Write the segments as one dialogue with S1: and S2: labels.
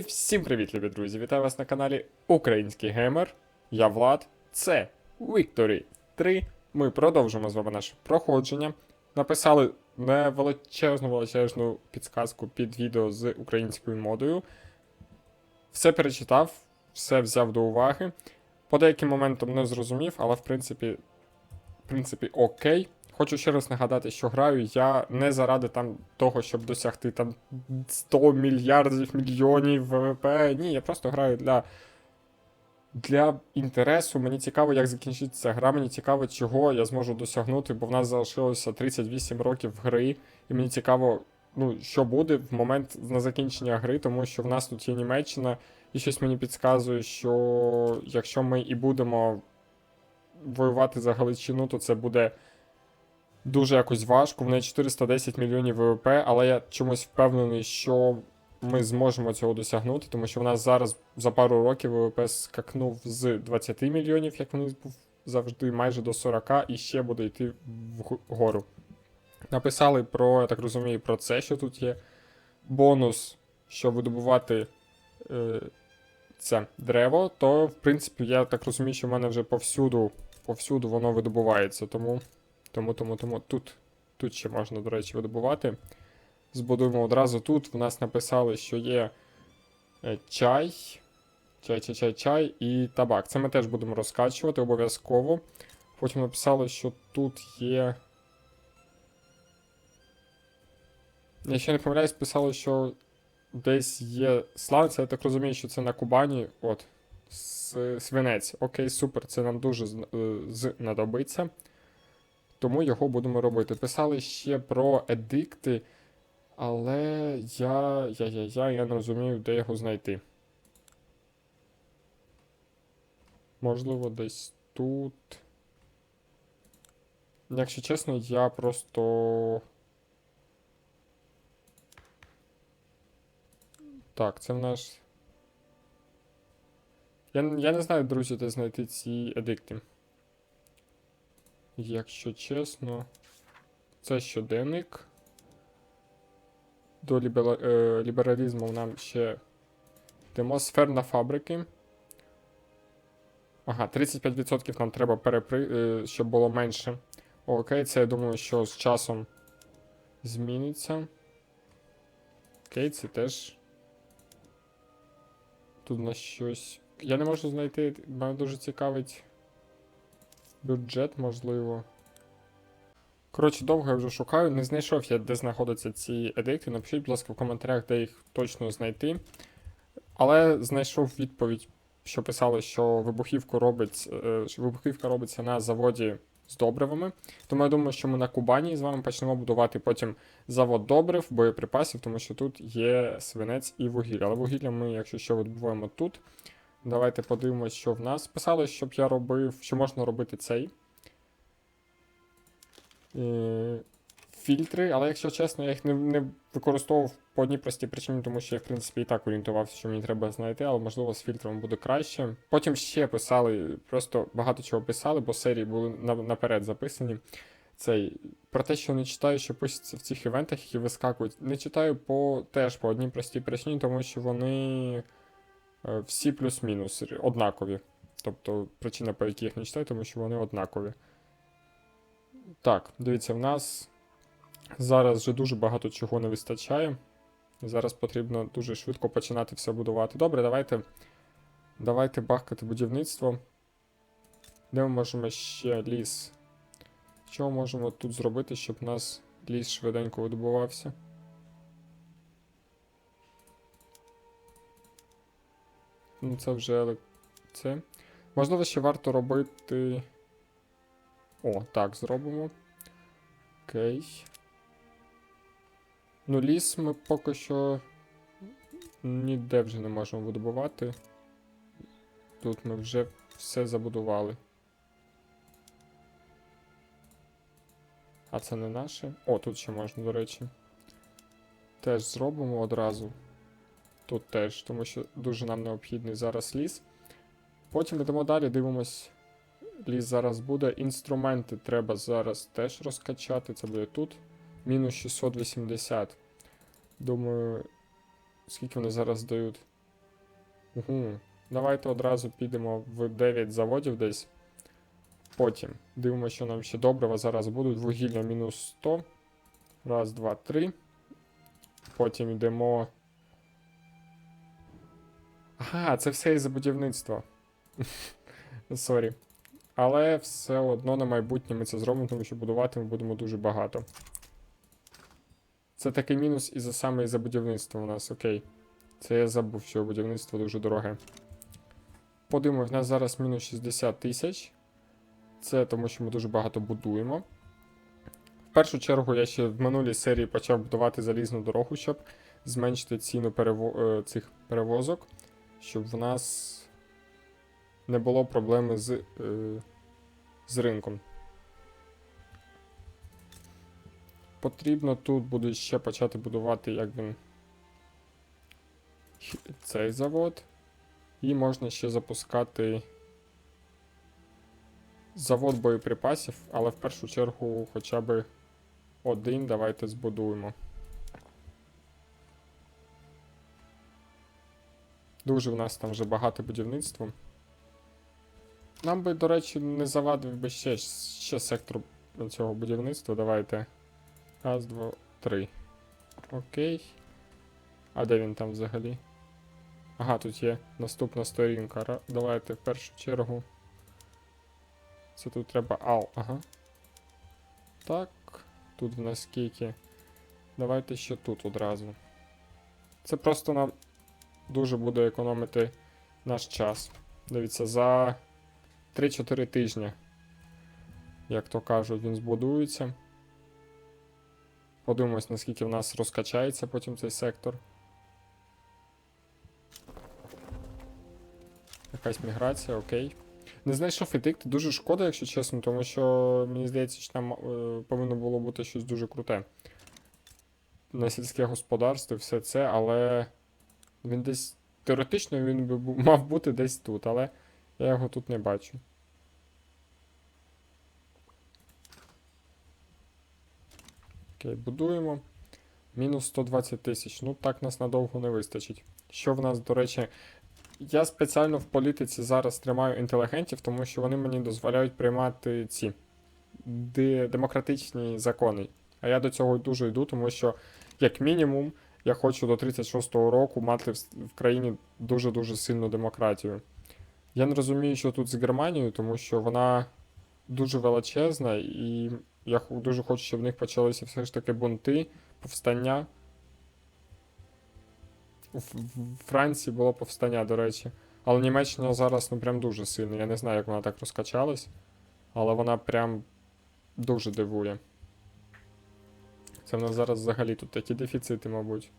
S1: Всім привіт, любі друзі! Вітаю вас на каналі Український Геймер. Я Влад. Це Victory 3. Ми продовжуємо з вами наше проходження. Написали невеличезну величезну підсказку під відео з українською модою. Все перечитав, все взяв до уваги. По деяким моментам не зрозумів, але в принципі, в принципі, окей. Хочу ще раз нагадати, що граю я не заради там того, щоб досягти там 100 мільярдів мільйонів ВВП. Ні, я просто граю для, для інтересу. Мені цікаво, як закінчиться гра. Мені цікаво, чого я зможу досягнути, бо в нас залишилося 38 років гри, і мені цікаво, ну, що буде в момент на закінчення гри, тому що в нас тут є Німеччина, і щось мені підказує, що якщо ми і будемо воювати за Галичину, то це буде дуже якось важко. В неї 410 мільйонів ВВП, але я чомусь впевнений, що ми зможемо цього досягнути, тому що в нас зараз за пару років ВВП скакнув з 20 мільйонів, як він був завжди, майже до 40, і ще буде йти вгору. Написали про, я так розумію, про це, що тут є бонус, що видобувати е, це дерево, то, в принципі, я так розумію, що в мене вже повсюду, повсюду воно видобувається. Тому тому, тому, тому тут, тут ще можна, до речі, видобувати. Збудуємо одразу тут. В нас написали, що є е, чай, чай, чай, чай, чай і табак. Це ми теж будемо розкачувати обов'язково. Потім написали, що тут є. Я ще не помиляюсь, писали, що десь є сланець, я так розумію, що це на Кубані. От. Свинець. Окей, супер, це нам дуже зн- е, знадобиться. Тому його будемо робити. Писали ще про едикти, але я. я, я, я, я не розумію, де його знайти. Можливо, десь тут. Якщо чесно, я просто. Так, це в наш. Я, я не знаю, друзі, де знайти ці едикти. Якщо чесно, це щоденник. До лібера... е, лібералізму нам ще демосферна фабрики. Ага, 35% нам треба перепри... е, щоб було менше. Окей, це я думаю, що з часом зміниться. Окей, це теж. Тут у нас щось. Я не можу знайти. Мене дуже цікавить. Бюджет, можливо. Коротше, довго я вже шукаю. Не знайшов я, де знаходяться ці едикти. Напишіть, будь ласка, в коментарях, де їх точно знайти. Але знайшов відповідь, що писали, що вибухівку робить, е, вибухівка робиться на заводі з добривами. Тому я думаю, що ми на Кубані з вами почнемо будувати потім завод добрив, боєприпасів, тому що тут є свинець і вугілля. Але вугілля ми, якщо що, видобуваємо тут. Давайте подивимось, що в нас. Писали, щоб я робив, що можна робити цей. Е, фільтри, але якщо чесно, я їх не, не використовував по одній простій причині, тому що я, в принципі, і так орієнтувався, що мені треба знайти, але можливо з фільтром буде краще. Потім ще писали, просто багато чого писали, бо серії були на, наперед записані. Цей, про те, що не читаю, що пишеться в цих івентах, які вискакують. Не читаю по теж по одній простій причині, тому що вони всі плюс-мінус однакові. Тобто причина, по якій їх не читаю, тому що вони однакові. Так, дивіться, в нас зараз вже дуже багато чого не вистачає. Зараз потрібно дуже швидко починати все будувати. Добре, давайте. Давайте бахкати будівництво. Де ми можемо ще ліс? Що можемо тут зробити, щоб у нас ліс швиденько видобувався? Ну, це вже це. Можливо, ще варто робити. О, так, зробимо. Окей. Ну, ліс ми поки що ніде вже не можемо видобувати. Тут ми вже все забудували. А це не наше. О, тут ще можна, до речі. Теж зробимо одразу. Тут теж, тому що дуже нам необхідний зараз ліс. Потім йдемо далі, дивимось. Ліс зараз буде. Інструменти треба зараз теж розкачати. Це буде тут. Мінус 680. Думаю, скільки вони зараз дають? Угу. Давайте одразу підемо в 9 заводів десь. Потім дивимося, що нам ще добрива зараз будуть. Вугілля мінус 100. Раз, два, три. Потім йдемо. Ага, це все із-за будівництва. Сорі. Але все одно на майбутнє ми це зробимо, тому що будувати ми будемо дуже багато. Це такий мінус із-за саме із-за будівництва у нас, окей. Це я забув, що будівництво дуже дороге. Подивимо, в нас зараз мінус 60 тисяч. Це тому, що ми дуже багато будуємо. В першу чергу я ще в минулій серії почав будувати залізну дорогу, щоб зменшити ціну перево... е, цих перевозок, щоб в нас не було проблеми з, е, з ринком. Потрібно тут буде ще почати будувати, як він. Цей завод. І можна ще запускати завод боєприпасів, але в першу чергу хоча б один давайте збудуємо. Дуже в нас там вже багато будівництва. Нам би, до речі, не завадив би ще, ще сектор цього будівництва. Давайте. Раз, два, три. Окей. А де він там взагалі? Ага, тут є наступна сторінка. Давайте в першу чергу. Це тут треба ал, ага. Так. Тут в нас скільки. Давайте ще тут одразу. Це просто нам дуже буде економити наш час. Дивіться, за 3-4 тижні, як то кажуть, він збудується. Подивимось, наскільки в нас розкачається потім цей сектор. Якась міграція, окей. Не знайшов едикт, дуже шкода, якщо чесно, тому що мені здається, що там е, повинно було бути щось дуже круте. На сільське господарство і все це, але він десь теоретично він би мав бути десь тут, але я його тут не бачу. Окей, будуємо. Мінус 120 тисяч. Ну так нас надовго не вистачить. Що в нас, до речі, я спеціально в політиці зараз тримаю інтелігентів, тому що вони мені дозволяють приймати ці демократичні закони. А я до цього дуже йду, тому що, як мінімум, я хочу до 36-го року мати в, країні дуже-дуже сильну демократію. Я не розумію, що тут з Германією, тому що вона дуже величезна, і я дуже хочу, щоб в них почалися все ж таки бунти, повстання. В Франції було повстання, до речі. Але Німеччина зараз ну прям дуже сильна. Я не знаю, як вона так розкачалась, але вона прям дуже дивує. Це в нас зараз взагалі тут такі дефіцити, мабуть.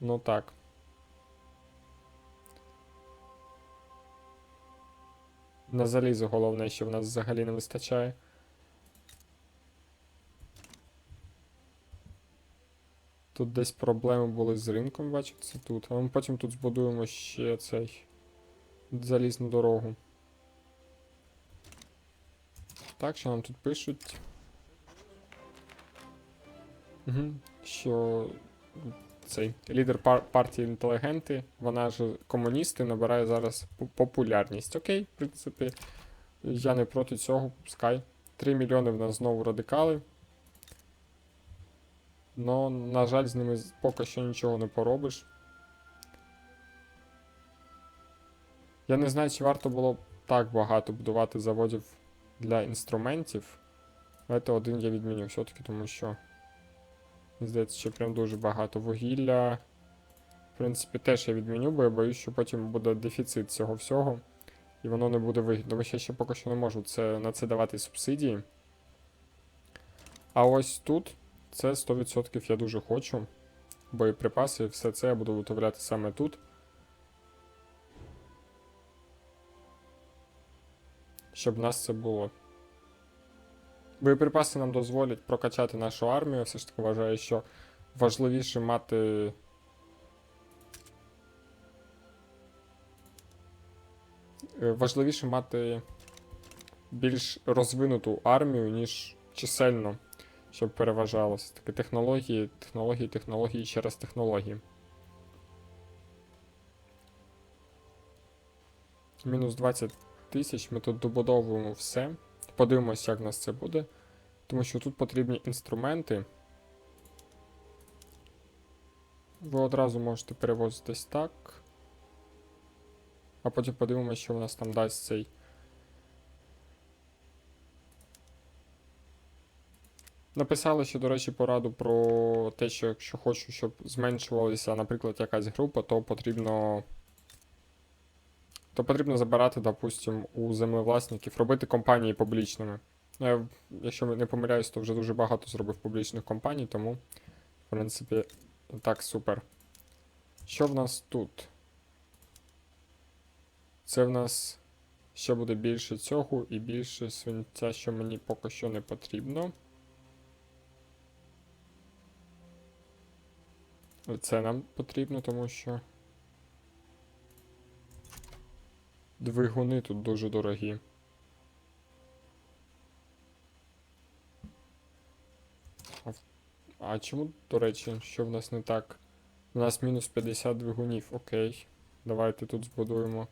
S1: Ну так. На залізо головне, що в нас взагалі не вистачає. Тут десь проблеми були з ринком, бачу, тут. А ми потім тут збудуємо ще цей залізну дорогу. Так, що нам тут пишуть? Угу. Що цей лідер пар- партії інтелігенти, вона ж комуністи, набирає зараз пу- популярність. Окей, в принципі, я не проти цього, пускай. 3 мільйони в нас знову радикали. Но, на жаль, з ними поки що нічого не поробиш. Я не знаю, чи варто було так багато будувати заводів для інструментів. Давайте один я відміню все-таки, тому що. Здається, що прям дуже багато вугілля. В принципі, теж я відміню, бо я боюсь, що потім буде дефіцит цього всього. І воно не буде вигідно. Бо я ще поки що не можу це, на це давати субсидії. А ось тут це 100% я дуже хочу. Боєприпаси, все це я буду виготовляти саме тут. Щоб в нас це було. Боєприпаси нам дозволять прокачати нашу армію. Все ж таки вважаю, що важливіше мати. е, Важливіше мати більш розвинуту армію, ніж чисельно, щоб переважалося. Таке технології, технології, технології, ще раз технології. Мінус 20 тисяч. Ми тут добудовуємо все. Подивимось, як в нас це буде. Тому що тут потрібні інструменти. Ви одразу можете перевозитись так. А потім подивимося, що в нас там дасть цей. Написали ще, до речі, пораду про те, що якщо хочу, щоб зменшувалася, наприклад, якась група, то потрібно. То потрібно забирати, допустим, у землевласників, робити компанії публічними. Ну, Я, якщо не помиляюсь, то вже дуже багато зробив публічних компаній, тому, в принципі, так, супер. Що в нас тут? Це в нас ще буде більше цього і більше свинця, що мені поки що не потрібно. Це нам потрібно, тому що. Двигуни тут дуже дорогі. А, чому, до речі, що в нас не так? У нас мінус 50 двигунів, окей. Давайте тут збудуємо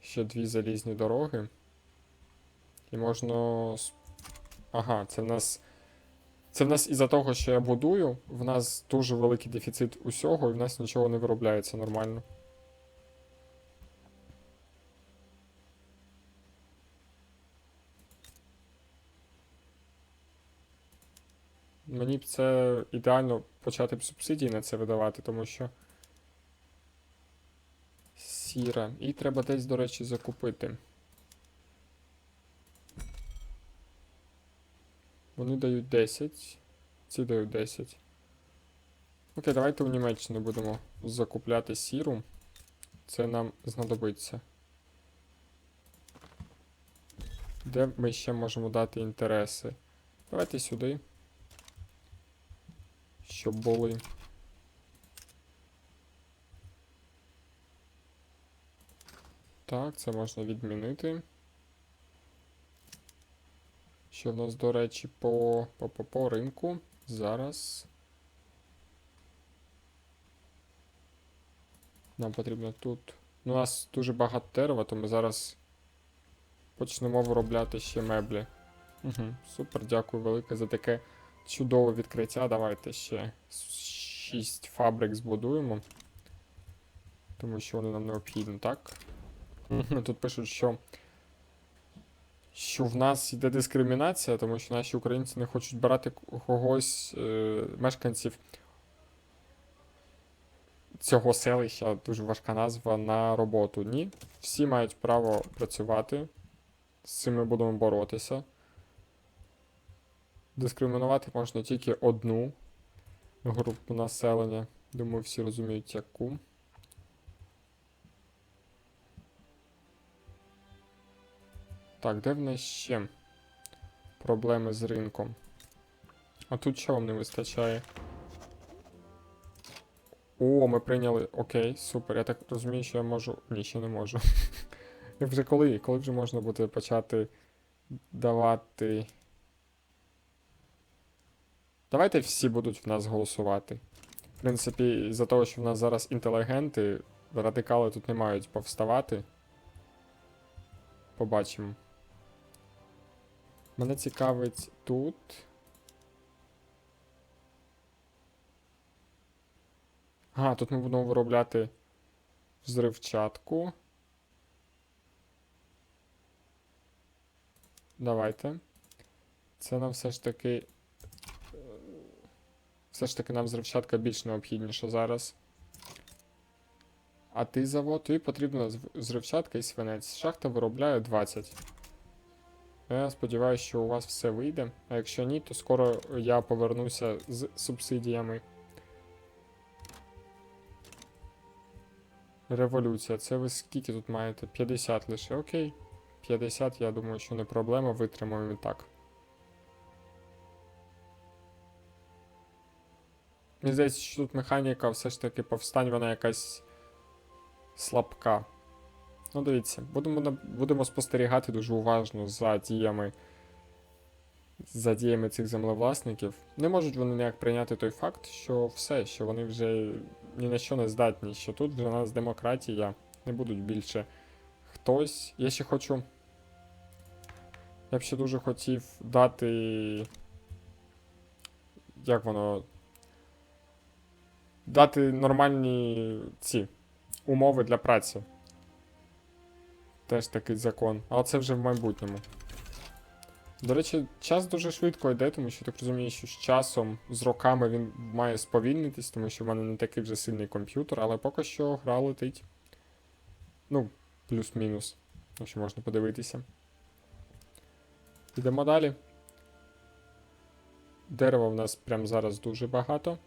S1: ще дві залізні дороги. І можна. Ага, це в нас. Це в нас із-за того, що я будую, в нас дуже великий дефіцит усього, і в нас нічого не виробляється нормально. Мені б це ідеально почати б субсидії на це видавати, тому що. Сіра. І треба десь, до речі, закупити. Вони дають 10. Ці дають 10. Окей, давайте у Німеччину будемо закупляти сіру. Це нам знадобиться. Де ми ще можемо дати інтереси? Давайте сюди. Щоб були. Так, це можна відмінити. Що в нас, до речі, по, по, по, по ринку зараз. Нам потрібно тут. Ну, у нас дуже багато дерева, то ми зараз почнемо виробляти ще меблі. Угу, супер, дякую велике за таке чудове відкриття. Давайте ще 6 фабрик збудуємо. Тому що вони нам необхідні, так? Тут пишуть, що. Що в нас йде дискримінація, тому що наші українці не хочуть брати когось, е, мешканців цього селища, дуже важка назва, на роботу. Ні. Всі мають право працювати. З цим ми будемо боротися. Дискримінувати можна тільки одну групу населення. Думаю, всі розуміють, яку. Так, де в нас ще проблеми з ринком? А тут що вам не вистачає? О, ми прийняли. Окей, супер. Я так розумію, що я можу. Ні, ще не можу. Я вже коли? Коли вже можна буде почати давати. Давайте всі будуть в нас голосувати. В принципі, за того, що в нас зараз інтелігенти, радикали тут не мають повставати. Побачимо. Мене цікавить тут. Ага, тут ми будемо виробляти взривчатку. Давайте. Це нам все ж таки. Все ж таки нам взривчатка більш необхідніша зараз. А ти завод, тобі потрібна взривчатка і свинець. Шахта виробляє 20. Я сподіваюся, що у вас все вийде. А якщо ні, то скоро я повернуся з субсидіями. Революція. Це ви скільки тут маєте? 50 лише. Окей. 50, я думаю, що не проблема, витримаємо і так. Мені здається, що тут механіка все ж таки повстань, вона якась слабка. Ну, дивіться, будемо, будемо спостерігати дуже уважно за діями. За діями цих землевласників. Не можуть вони ніяк прийняти той факт, що все, що вони вже ні на що не здатні, що тут вже у нас демократія, не будуть більше хтось. Я ще хочу. Я б ще дуже хотів дати. Як воно. Дати нормальні ці умови для праці. Теж такий закон. Але це вже в майбутньому. До речі, час дуже швидко йде, тому що так розумію, що з часом, з роками він має сповільнитись, тому що в мене не такий вже сильний комп'ютер, але поки що гра летить. Ну, плюс-мінус, якщо можна подивитися. Йдемо далі. Дерева в нас прямо зараз дуже багато.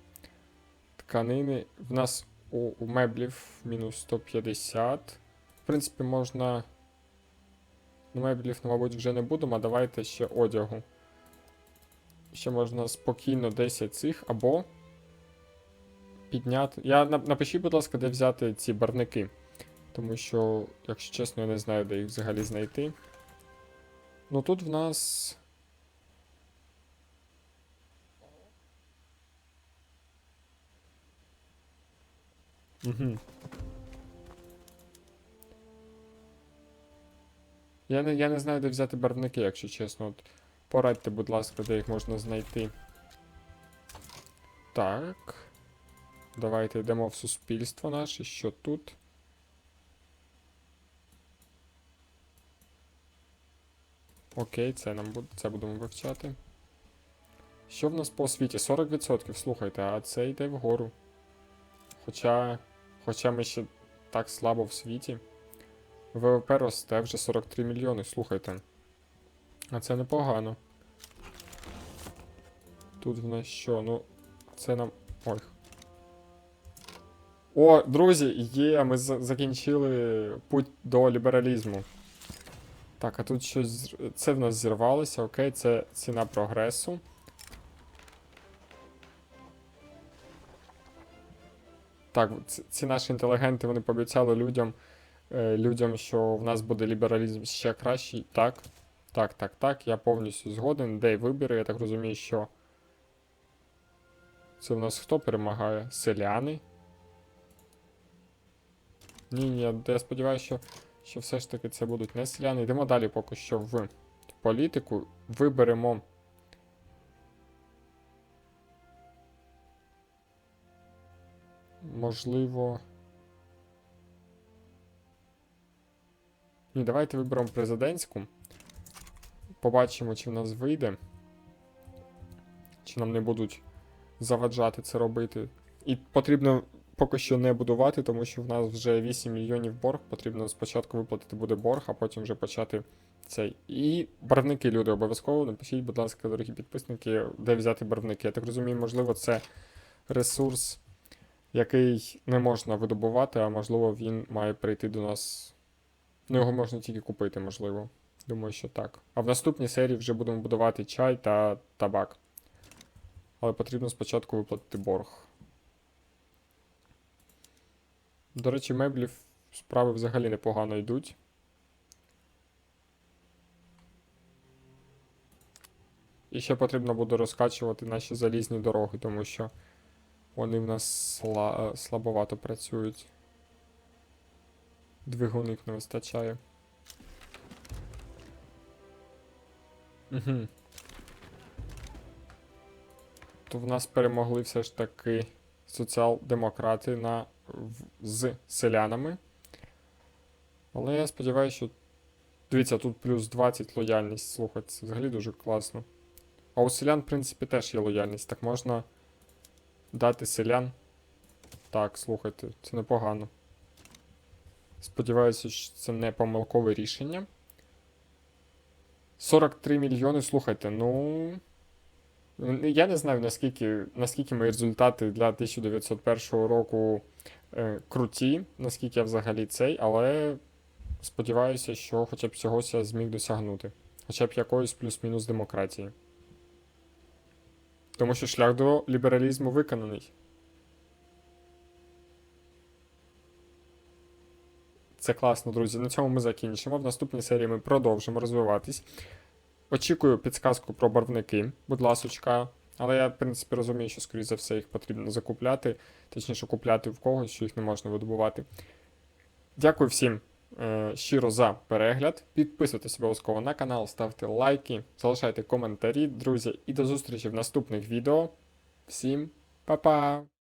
S1: Тканини. В нас у, у меблів мінус 150. В принципі, можна. Ну, меблів, ну, мабуть, вже не будемо, а давайте ще одягу. Ще можна спокійно 10 цих або підняти. Я напишіть, будь ласка, де взяти ці барники. Тому що, якщо чесно, я не знаю, де їх взагалі знайти. Ну тут в нас. Угу. Я не, я не знаю, де взяти барвники, якщо чесно. От, порадьте, будь ласка, де їх можна знайти. Так. Давайте йдемо в суспільство наше. Що тут? Окей, це нам буде, це будемо вивчати. Що в нас по освіті? 40%, слухайте, а це йде вгору. Хоча. Хоча ми ще так слабо в світі. ВВП росте вже 43 мільйони, слухайте. А це непогано. Тут в нас що? Ну, це нам. Ой. О, друзі, є, ми за- закінчили путь до лібералізму. Так, а тут щось. Це в нас зірвалося, окей, це ціна прогресу. Так, ці наші інтелігенти вони пообіцяли людям, е, людям, що в нас буде лібералізм ще кращий. Так, так, так, так, я повністю згоден. Де й вибіри, я так розумію, що. Це в нас хто перемагає? Селяни? Ні, ні, я сподіваюся, що, що все ж таки це будуть не селяни. Йдемо далі поки що в політику. Виберемо. Можливо. Ні, давайте виберемо президентську. Побачимо, чи в нас вийде. Чи нам не будуть заваджати це робити. І потрібно поки що не будувати, тому що в нас вже 8 мільйонів борг. Потрібно спочатку виплатити буде борг, а потім вже почати цей. І барвники, люди, обов'язково напишіть, будь ласка, дорогі підписники, де взяти барвники. Я так розумію, можливо, це ресурс, який не можна видобувати, а можливо, він має прийти до нас. Ну, його можна тільки купити, можливо. Думаю, що так. А в наступній серії вже будемо будувати чай та табак. Але потрібно спочатку виплатити борг. До речі, меблів справи взагалі непогано йдуть. І ще потрібно буде розкачувати наші залізні дороги, тому що вони в нас сла- слабовато працюють. Двигунів не вистачає. Угу. То в нас перемогли все ж таки соціал-демократи на, з селянами. Але я сподіваюся, що. Дивіться, тут плюс 20 лояльність. Слухайте, взагалі дуже класно. А у селян, в принципі, теж є лояльність. Так можна дати селян. Так, слухайте, це непогано. Сподіваюся, що це не помилкове рішення. 43 мільйони, слухайте, ну. Я не знаю, наскільки, наскільки мої результати для 1901 року е, круті, наскільки я взагалі цей, але сподіваюся, що хоча б цього зміг досягнути. Хоча б якоїсь плюс-мінус демократії. Тому що шлях до лібералізму виконаний. Це класно, друзі. На цьому ми закінчимо. В наступній серії ми продовжимо розвиватись. Очікую підсказку про барвники, будь ласочка. Але я, в принципі, розумію, що, скоріш за все, їх потрібно закупляти, точніше, купляти в когось, що їх не можна видобувати. Дякую всім щиро за перегляд. Підписуйтесь обов'язково на канал, ставте лайки, залишайте коментарі, друзі, і до зустрічі в наступних відео. Всім па-па!